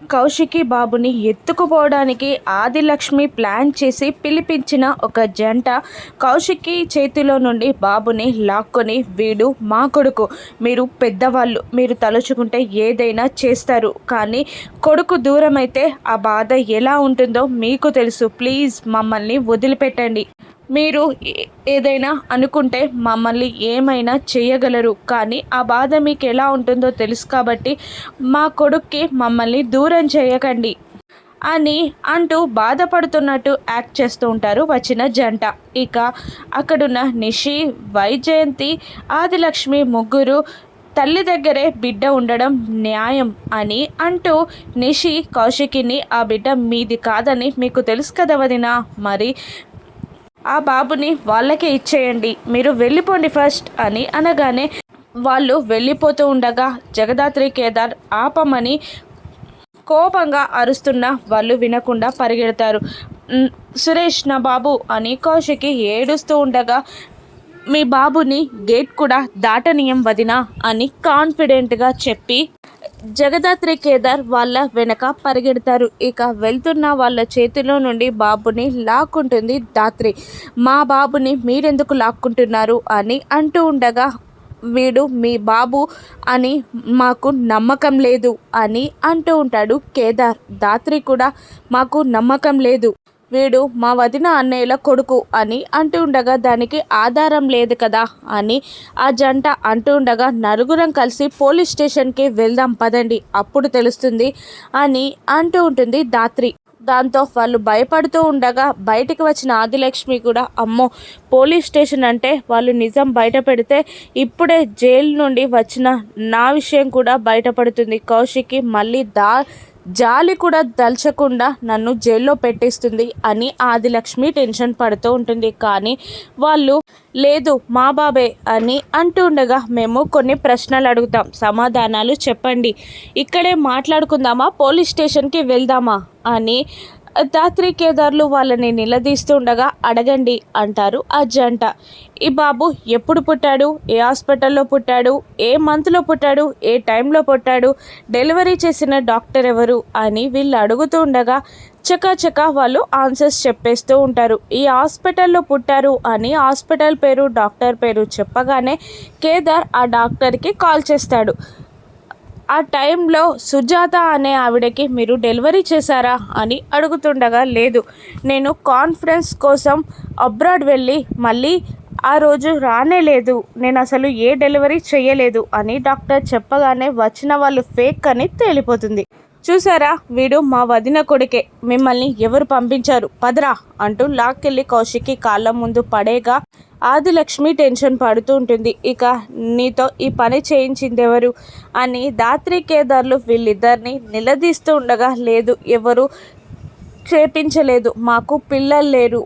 కౌశికి బాబుని ఎత్తుకుపోవడానికి ఆదిలక్ష్మి ప్లాన్ చేసి పిలిపించిన ఒక జంట కౌశికి చేతిలో నుండి బాబుని లాక్కొని వీడు మా కొడుకు. మీరు పెద్దవాళ్ళు. మీరు తలుచుకుంటే ఏదైనా చేస్తారు. కానీ కొడుకు దూరమైతే ఆ బాధ ఎలా ఉంటుందో మీకు తెలుసు. ప్లీజ్ మమ్మల్ని వదిలిపెట్టండి. మీరు ఏ- ఏదైనా అనుకుంటే మమ్మల్ని ఏమైనా చేయగలరు. కానీ ఆ బాధ మీకు ఎలా ఉంటుందో తెలుసు కాబట్టి మా కొడుక్కి మమ్మల్ని దూరం చేయకండి అని అంటూ బాధపడుతున్నట్టు యాక్ట్ చేస్తూ ఉంటారు వచ్చిన జంట. ఇక అక్కడున్న నిషి వైజయంతి ఆదిలక్ష్మి ముగ్గురు తల్లి దగ్గరే బిడ్డ ఉండడం న్యాయం అని అంటూ నిషి కౌశికిని ఆ బిడ్డ మీది కాదని మీకు తెలుసు కదా వదినా! మరి ఆ బాబుని వాళ్ళకే ఇచ్చేయండి. మీరు వెళ్ళిపోండి ఫస్ట్ అని అనగానే వాళ్ళు వెళ్ళిపోతూ ఉండగా జగదాత్రి కేదార్ ఆపమని కోపంగా అరుస్తున్న వాళ్ళు వినకుండా పరిగెడతారు. సురేష్ నా బాబు అని కౌశికి ఏడుస్తూ ఉండగా మీ బాబుని గేట్ కూడా దాటనీయం వదినా అని కాన్ఫిడెంట్గా చెప్పి జగదాత్రి కేదార్ వాళ్ళ వెనక పరిగెడతారు. ఇక వెళ్తున్న వాళ్ళ చేతిలో నుండి బాబుని లాక్కుంటుంది దాత్రి. మా బాబుని మీరెందుకు లాక్కుంటున్నారు అని అంటూ ఉండగా వీడు మీ బాబు అని మాకు నమ్మకం లేదు అని అంటూ ఉంటాడు కేదార్. దాత్రి కూడా మాకు నమ్మకం లేదు. వీడు మా వదిన అన్నయ్యల కొడుకు అని అంటూ ఉండగా దానికి ఆధారం లేదు కదా అని ఆ జంట అంటూ ఉండగా నలుగురం కలిసి పోలీస్ స్టేషన్కి వెళ్దాం పదండి అప్పుడు తెలుస్తుంది అని అంటూ ఉంటుంది దాత్రి. దాంతో వాళ్ళు భయపడుతూ ఉండగా బయటికి వచ్చిన ఆదిలక్ష్మి కూడా అమ్మో పోలీస్ స్టేషన్ అంటే వాళ్ళు నిజం బయట పెడితే ఇప్పుడే జైలు నుండి వచ్చిన నా విషయం కూడా బయటపడుతుంది. కౌశిక్కి మళ్ళీ దా జాలి కూడా దల్చకుండా నన్ను జైల్లో పెట్టేస్తుంది అని ఆదిలక్ష్మి టెన్షన్ పడుతూ ఉంటుంది. కానీ వాళ్ళు లేదు మా బాబే అని అంటూ ఉండగా మేము కొన్ని ప్రశ్నలు అడుగుతాం. సమాధానాలు చెప్పండి. ఇక్కడే మాట్లాడుకుందామా? పోలీస్ స్టేషన్కి వెళ్దామా? అని దాత్రి కేదార్లు వాళ్ళని నిలదీస్తూ ఉండగా అడగండి అంటారు ఆ జంట. ఈ బాబు ఎప్పుడు పుట్టాడు? ఏ హాస్పిటల్లో పుట్టాడు? ఏ మంత్లో పుట్టాడు? ఏ టైంలో పుట్టాడు? డెలివరీ చేసిన డాక్టర్ ఎవరు? అని వీళ్ళు అడుగుతూ ఉండగా చకాచకా వాళ్ళు ఆన్సర్స్ చెప్పేస్తూ ఉంటారు. ఈ హాస్పిటల్లో పుట్టారు అని హాస్పిటల్ పేరు డాక్టర్ పేరు చెప్పగానే కేదార్ ఆ డాక్టర్కి కాల్ చేస్తాడు. ఆ టైంలో సుజాత అనే ఆవిడకి మీరు డెలివరీ చేశారా అని అడుగుతుండగా లేదు. నేను కాన్ఫరెన్స్ కోసం అబ్రాడ్ వెళ్ళి మళ్ళీ ఆ రోజు రానే లేదు. నేను అసలు ఏ డెలివరీ చేయలేదు అని డాక్టర్ చెప్పగానే వచ్చిన వాళ్ళు ఫేక్ అని తేలిపోతుంది. చూసారా వీడు మా వదిన కొడుకే. మిమ్మల్ని ఎవరు పంపించారు? పదరా! అంటూ లాక్కెళ్ళి కౌశికి కాళ్ళ ముందు పడేగా ఆదిలక్ష్మి టెన్షన్ పడుతూ ఉంటుంది. ఇక నీతో ఈ పని చేయించింది ఎవరు అని దాత్రి కేదార్లు వీళ్ళిద్దరిని నిలదీస్తూ ఉండగా లేదు ఎవరు చేపించలేదు మాకు పిల్లలు లేరు.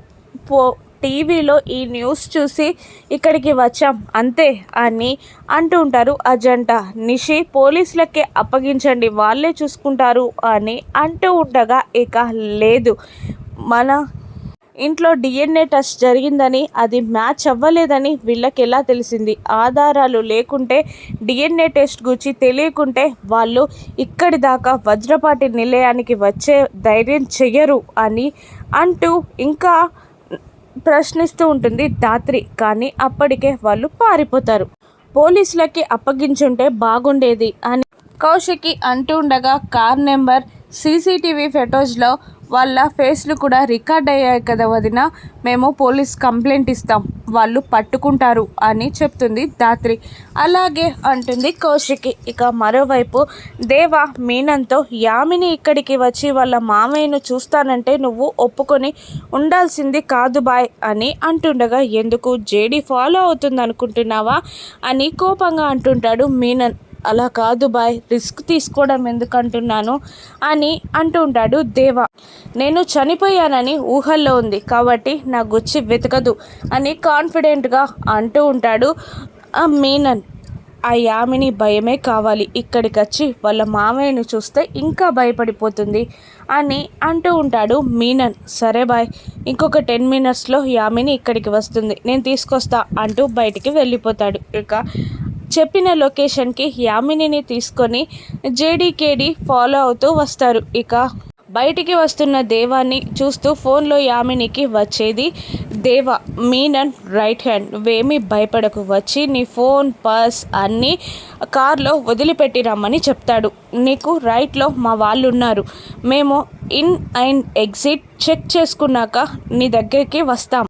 పో టీవీలో ఈ న్యూస్ చూసి ఇక్కడికి వచ్చాం. అంతే అని అంటూ ఉంటారు ఆ నిషి పోలీసులకే అప్పగించండి వాళ్ళే చూసుకుంటారు అని అంటూ ఉండగా ఇక లేదు. మన ఇంట్లో డిఎన్ఏ టెస్ట్ జరిగిందని అది మ్యాచ్ అవ్వలేదని వీళ్ళకి ఎలా తెలిసింది? ఆధారాలు లేకుంటే డిఎన్ఏ టెస్ట్ గురించి తెలియకుంటే వాళ్ళు ఇక్కడి దాకా వజ్రపాటి నిలయానికి వచ్చే ధైర్యం చెయ్యరు అని అంటూ ఇంకా ప్రశ్నిస్తూ ఉంటుంది ధాత్రి కానీ అప్పటికే వాళ్ళు పారిపోతారు. పోలీసులకి అప్పగించుంటే బాగుండేది అని కౌశికి అంటూ ఉండగా కార్ నెంబర్ సీసీటీవీ ఫొటోస్లో వాళ్ళ ఫేస్లు కూడా రికార్డ్ అయ్యాయి కదా వదిన. మేము పోలీస్ కంప్లైంట్ ఇస్తాం. వాళ్ళు పట్టుకుంటారు అని చెప్తుంది దాత్రి అలాగే అంటుంది కౌశికి. ఇక మరోవైపు దేవ మీనంతో యామిని ఇక్కడికి వచ్చి వాళ్ళ మామయ్యను చూస్తానంటే నువ్వు ఒప్పుకొని ఉండాల్సింది కాదు బాయ్ అని అంటుండగా ఎందుకు? జేడి ఫాలో అవుతుంది అనుకుంటున్నావా అని కోపంగా అంటుంటాడు మీనన్. అలా కాదు బాయ్ రిస్క్ తీసుకోవడం ఎందుకు అంటున్నాను అని అంటూ ఉంటాడు దేవ. నేను చనిపోయానని ఊహల్లో ఉంది కాబట్టి నా గుచ్చి వెతకదు అని కాన్ఫిడెంట్గా అంటూ ఉంటాడు ఆ మీనన్. ఆ యామిని భయమే కావాలి. ఇక్కడికి వచ్చి వాళ్ళ మామయ్యను చూస్తే ఇంకా భయపడిపోతుంది అని అంటూ ఉంటాడు మీనన్. సరే బాయ్ ఇంకొక టెన్ మినిట్స్లో యామిని ఇక్కడికి వస్తుంది. నేను తీసుకొస్తా అంటూ బయటికి వెళ్ళిపోతాడు. ఇక చెప్పిన లొకేషన్కి యామినిని తీసుకొని జేడీకేడి ఫాలో అవుతూ వస్తారు. ఇక బయటికి వస్తున్న దేవాన్ని చూస్తూ ఫోన్లో యామినికి వచ్చేది దేవ మీనన్ రైట్ హ్యాండ్. నువ్వేమీ భయపడకు వచ్చి నీ ఫోన్ పర్స్ అన్నీ కార్లో వదిలిపెట్టి రమ్మని చెప్తాడు. నీకు రైట్లో మా వాళ్ళు ఉన్నారు మేము ఇన్ అండ్ ఎగ్జిట్ చెక్ చేసుకున్నాక నీ దగ్గరికి వస్తాం.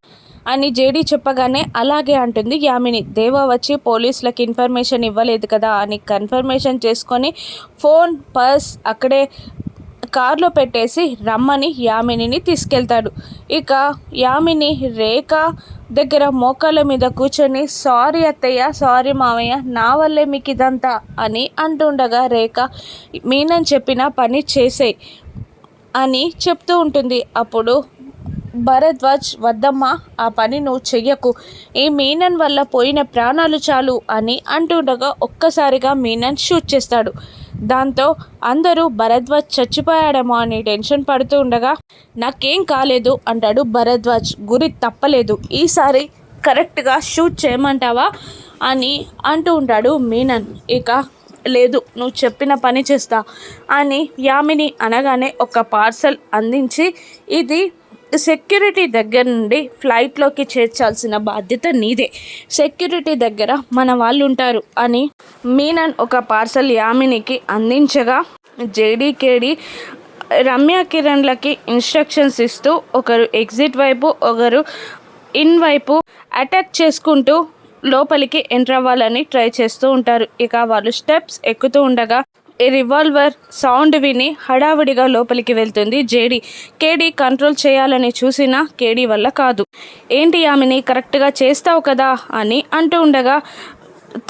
అని జేడీ చెప్పగానే అలాగే అంటుంది. యామిని దేవ వచ్చి పోలీసులకు ఇన్ఫర్మేషన్ ఇవ్వలేదు కదా అని కన్ఫర్మేషన్ చేసుకొని ఫోన్ పర్స్ అక్కడే కారులో పెట్టేసి రమ్మని యామినిని తీసుకెళ్తాడు. ఇక యామిని రేఖ దగ్గర మోకాళ్ళ మీద కూర్చొని సారీ అత్తయ్య సారీ మామయ్య నా వల్లే మీకు ఇదంతా అని అంటుండగా రేఖ మీనని చెప్పిన పని చేసే అని చెప్తూ ఉంటుంది. అప్పుడు భరద్వాజ్ వద్దమ్మా ఆ పని నువ్వు చెయ్యకు. ఈ మీనన్ వల్ల పోయిన ప్రాణాలు చాలు అని అంటుండగా ఒక్కసారిగా మీనన్ షూట్ చేస్తాడు. దాంతో అందరూ భరద్వాజ్ చచ్చిపోయాడేమో అని టెన్షన్ పడుతూ ఉండగా నాకేం కాలేదు అంటాడు భరద్వాజ్. గురి తప్పలేదు. ఈసారి కరెక్ట్గా షూట్ చేయమంటావా? అని అంటూ ఉంటాడు మీనన్. ఇక లేదు. నువ్వు చెప్పిన పని చేస్తా అని యామిని అనగానే ఒక పార్సల్ అందించి ఇది సెక్యూరిటీ దగ్గర నుండి ఫ్లైట్లోకి చేర్చాల్సిన బాధ్యత నీదే. సెక్యూరిటీ దగ్గర మన వాళ్ళు ఉంటారు అని మీనన్ ఒక పార్సల్ యామినికి అందించగా జేడీకేడి రమ్య కిరణ్లకి ఇన్స్ట్రక్షన్స్ ఇస్తూ ఒకరు ఎగ్జిట్ వైపు ఒకరు ఇన్ వైపు అటాక్ చేసుకుంటూ లోపలికి ఎంటర్ అవ్వాలని ట్రై చేస్తూ ఉంటారు. ఇక వాళ్ళు స్టెప్స్ ఎక్కుతూ ఉండగా రివాల్వర్ సౌండ్ విని హడావిడిగా లోపలికి వెళ్తుంది జేడి. కేడి కంట్రోల్ చేయాలని చూసినా కేడి వల్ల కాదు. ఏంటి ఆమెని కరెక్ట్గా చేస్తావు కదా అని అంటూ ఉండగా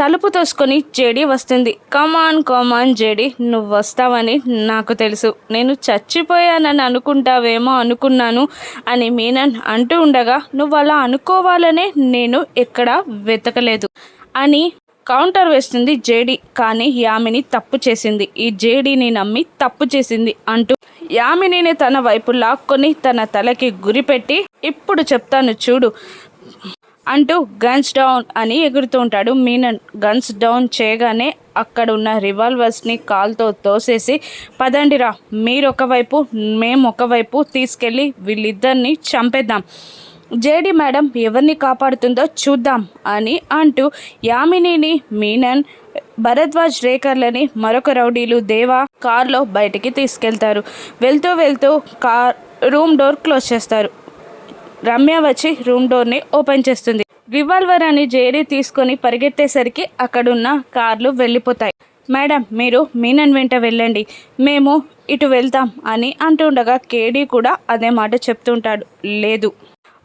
తలుపు తోసుకొని జేడి వస్తుంది. కమాన్ కమాన్ జేడి నువ్వు వస్తావని నాకు తెలుసు. నేను చచ్చిపోయానని అనుకుంటావేమో అనుకున్నాను అని మీనన్ అంటూ ఉండగా నువ్వు అలా అనుకోవాలనే నేను ఎక్కడా వెతకలేదు అని కౌంటర్ వేస్తుంది జేడి కానీ యామిని తప్పు చేసింది. ఈ జేడీని నమ్మి తప్పు చేసింది అంటూ యామినిని తన వైపు లాక్కొని తన తలకి గురిపెట్టి ఇప్పుడు చెప్తాను చూడు అంటూ గన్స్ డౌన్ అని ఎగురుతూ ఉంటాడు మీనన్. గన్స్ డౌన్ చేయగానే అక్కడ ఉన్న రివాల్వర్స్ని కాల్తో తోసేసి పదండిరా మీరు ఒకవైపు మేము ఒకవైపు తీసుకెళ్ళి వీళ్ళిద్దరిని చంపేద్దాం. జేడి మేడం ఎవరిని కాపాడుతుందో చూద్దాం అని అంటూ యామినిని మీనన్ భరద్వాజ్ రేకర్లని మరొక రౌడీలు దేవా కార్లో బయటికి తీసుకెళ్తారు. వెళ్తూ వెళ్తూ కార్ రూమ్ డోర్ క్లోజ్ చేస్తారు. రమ్య వచ్చి రూమ్ డోర్ని ఓపెన్ చేస్తుంది. రివాల్వర్ అని జేడీ తీసుకొని పరిగెత్తేసరికి అక్కడున్న కార్లు వెళ్ళిపోతాయి. మేడం మీరు మీనన్ వెంట వెళ్ళండి. మేము ఇటు వెళ్తాం అని అంటుండగా కేడీ కూడా అదే మాట చెప్తుంటాడు. లేదు.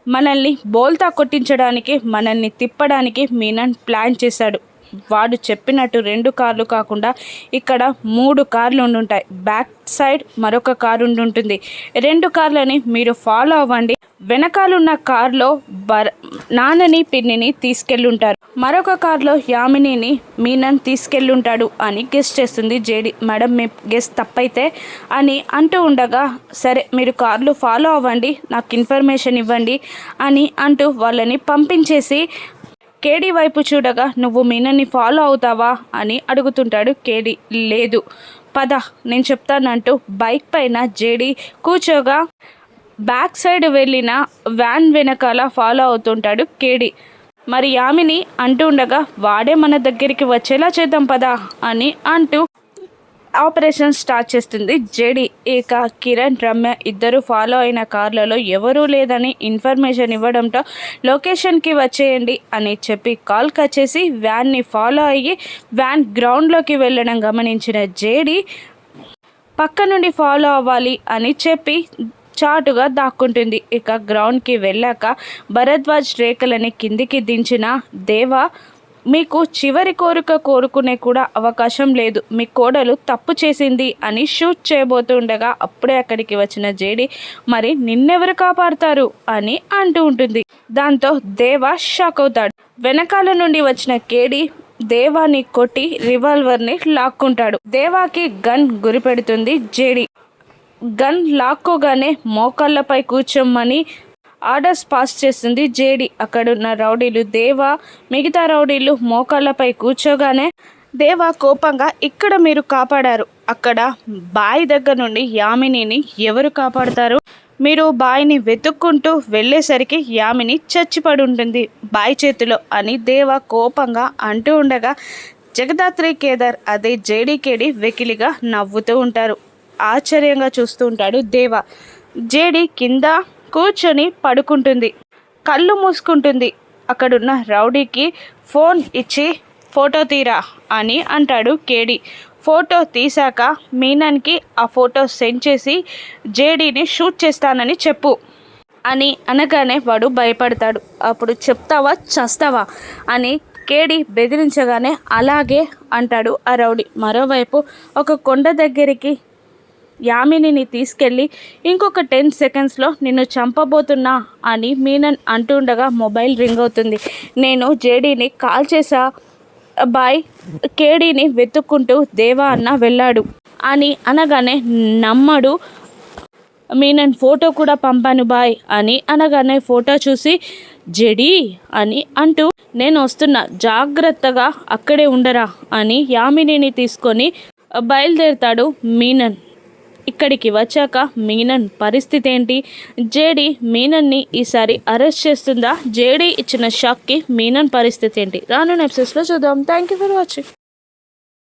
మనల్ని బోల్తా కొట్టించడానికి మనల్ని తిప్పడానికి మీనన్ ప్లాన్ చేశాడు. వాడు చెప్పినట్టు రెండు కార్లు కాకుండా ఇక్కడ మూడు కార్లు ఉండుంటాయి. బ్యాక్ సైడ్ మరొక కారు ఉండుంటుంది. రెండు కార్లని మీరు ఫాలో అవ్వండి. వెనకాలన్న కారులో బర్ నాన్నని పిన్నిని తీసుకెళ్ళుంటారు. మరొక కారులో యామినిని మీనన్ తీసుకెళ్ళుంటాడు అని గెస్ట్ చేస్తుంది జేడి మేడం మీ గెస్ట్ తప్పైతే అని అంటూ ఉండగా సరే మీరు కార్లు ఫాలో అవ్వండి నాకు ఇన్ఫర్మేషన్ ఇవ్వండి అని అంటూ వాళ్ళని పంపించేసి కేడీ వైపు చూడగా నువ్వు మీనని ఫాలో అవుతావా? అని అడుగుతుంటాడు కేడీ. లేదు. పద నేను చెప్తానంటూ బైక్ పైన జేడి కూర్చోగా బ్యాక్ సైడ్ వెళ్ళిన వ్యాన్ వెనకాల ఫాలో అవుతుంటాడు కేడి. మరి యామిని? అంటూ ఉండగా వాడే మన దగ్గరికి వచ్చేలా చేద్దాం పదా అని అంటూ ఆపరేషన్ స్టార్ట్ చేస్తుంది. జేడి ఇక కిరణ్ రమ్య ఇద్దరు ఫాలో అయిన కార్లలో ఎవరూ లేదని ఇన్ఫర్మేషన్ ఇవ్వడంతో లొకేషన్కి వచ్చేయండి అని చెప్పి కాల్ కచ్చేసి వ్యాన్ని ఫాలో అయ్యి వ్యాన్ గ్రౌండ్లోకి వెళ్ళడం గమనించిన జేడి పక్క నుండి ఫాలో అవ్వాలి అని చెప్పి చాటుగా దాక్కుంటుంది. ఇక గ్రౌండ్కి వెళ్ళాక భరద్వాజ్ రేఖలని కిందికి దించిన దేవా మీకు చివరి కోరిక కోరుకునే కూడా అవకాశం లేదు. మీ కోడలు తప్పు చేసింది అని షూట్ చేయబోతుండగా అప్పుడే అక్కడికి వచ్చిన జేడి మరి నిన్నెవరు కాపాడుతారు? అని అంటూ ఉంటుంది. దాంతో దేవ షాక్ అవుతాడు. వెనకాల నుండి వచ్చిన కేడి దేవాని కొట్టి రివాల్వర్ని లాక్కుంటాడు. దేవాకి గన్ గురిపెడుతుంది జేడి. గన్ లాక్కోగానే మోకాళ్ళపై కూర్చోమని ఆర్డర్స్ పాస్ చేస్తుంది జేడి. అక్కడున్న రౌడీలు దేవ మిగతా రౌడీలు మోకాళ్ళపై కూర్చోగానే దేవ కోపంగా ఇక్కడ మీరు కాపాడారు. అక్కడ బాయి దగ్గర నుండి యామినిని ఎవరు కాపాడతారు? మీరు బాయిని వెతుక్కుంటూ వెళ్ళేసరికి యామిని చచ్చిపడి ఉంటుంది బాయి చేతిలో అని దేవ కోపంగా అంటూ ఉండగా జగదాత్రి కేదార్ అదే జేడీకేడి వెకిలిగా నవ్వుతూ ఉంటారు. ఆశ్చర్యంగా చూస్తూ ఉంటాడు దేవ. జేడి కింద కూర్చొని పడుకుంటుంది. కళ్ళు మూసుకుంటుంది. అక్కడున్న రౌడీకి ఫోన్ ఇచ్చి ఫోటో తీరా అని అంటాడు కేడి. ఫోటో తీశాక మీనన్కి ఆ ఫోటో సెండ్ చేసి జేడీని షూట్ చేస్తానని చెప్పు అని అనగానే వాడు భయపడతాడు. అప్పుడు చెప్తావా? చస్తావా? అని కేడి బెదిరించగానే అలాగే అంటాడు ఆ రౌడీ. మరోవైపు ఒక కొండ దగ్గరికి యామినిని తీసుకెళ్ళి ఇంకొక టెన్ సెకండ్స్లో నిన్ను చంపబోతున్నా అని మీనన్ అంటుండగా మొబైల్ రింగ్ అవుతుంది. నేను జేడీని కాల్ చేసా బాయ్. కేడీని వెతుక్కుంటూ దేవా అన్న వెళ్ళాడు. అని అనగానే నమ్మడు. మీనన్ ఫోటో కూడా పంపాను బాయ్ అని అనగానే ఫోటో చూసి జెడీ అని అంటూ నేను వస్తున్నా. జాగ్రత్తగా అక్కడే ఉండరా అని యామినిని తీసుకొని బయలుదేరుతాడు మీనన్. ఇక్కడికి వచ్చాక మీనన్ పరిస్థితి ఏంటి జేడి మీనన్ని ఈసారి అరెస్ట్ చేస్తుందా? జేడి ఇచ్చిన షాక్కి మీనన్ పరిస్థితి ఏంటి రాను ఎపిసోడ్స్లో చూద్దాం. Thank you for watching